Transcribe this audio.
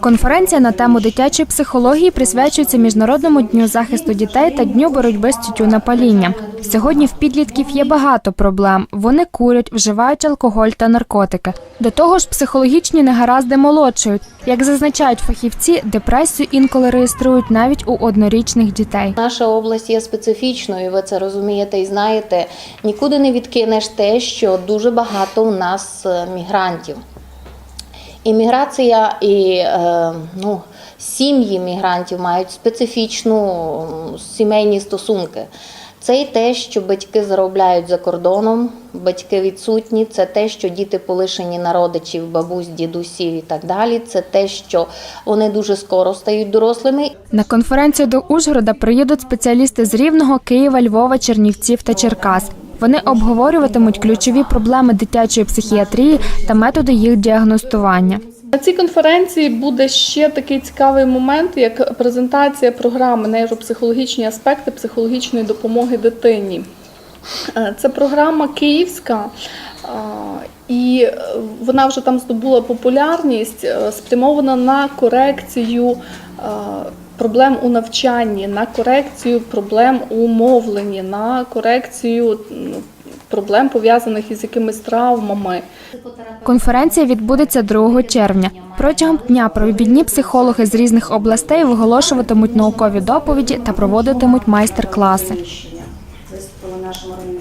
Конференція на тему дитячої психології присвячується Міжнародному дню захисту дітей та дню боротьби з тютюнопалінням. Сьогодні в підлітків є багато проблем. Вони курять, вживають алкоголь та наркотики. До того ж, психологічні негаразди молодшають. Як зазначають фахівці, депресію інколи реєструють навіть у однорічних дітей. Наша область є специфічною, ви це розумієте і знаєте. Нікуди не відкинеш те, що дуже багато у нас е, мігрантів. Імміграція і е, ну, сім'ї мігрантів мають специфічну сімейні стосунки. Це й те, що батьки заробляють за кордоном, батьки відсутні, це те, що діти полишені на родичів, бабусь, дідусів і так далі. Це те, що вони дуже скоро стають дорослими На конференцію до Ужгорода приїдуть спеціалісти з Рівного, Києва, Львова, Чернівців та Черкас. Вони обговорюватимуть ключові проблеми дитячої психіатрії та методи їх діагностування. На цій конференції буде ще такий цікавий момент, як презентація програми нейропсихологічні аспекти психологічної допомоги дитині. Е, Це програма київська, і е, вона вже там здобула популярність, е, спрямована на корекцію е, проблем у навчанні, на корекцію проблем у мовленні, на корекцію проблем пов'язаних із якимись травмами. Конференція відбудеться 2 червня. Протягом дня провідні психологи з різних областей виголошуватимуть наукові доповіді та проводитимуть майстер-класи.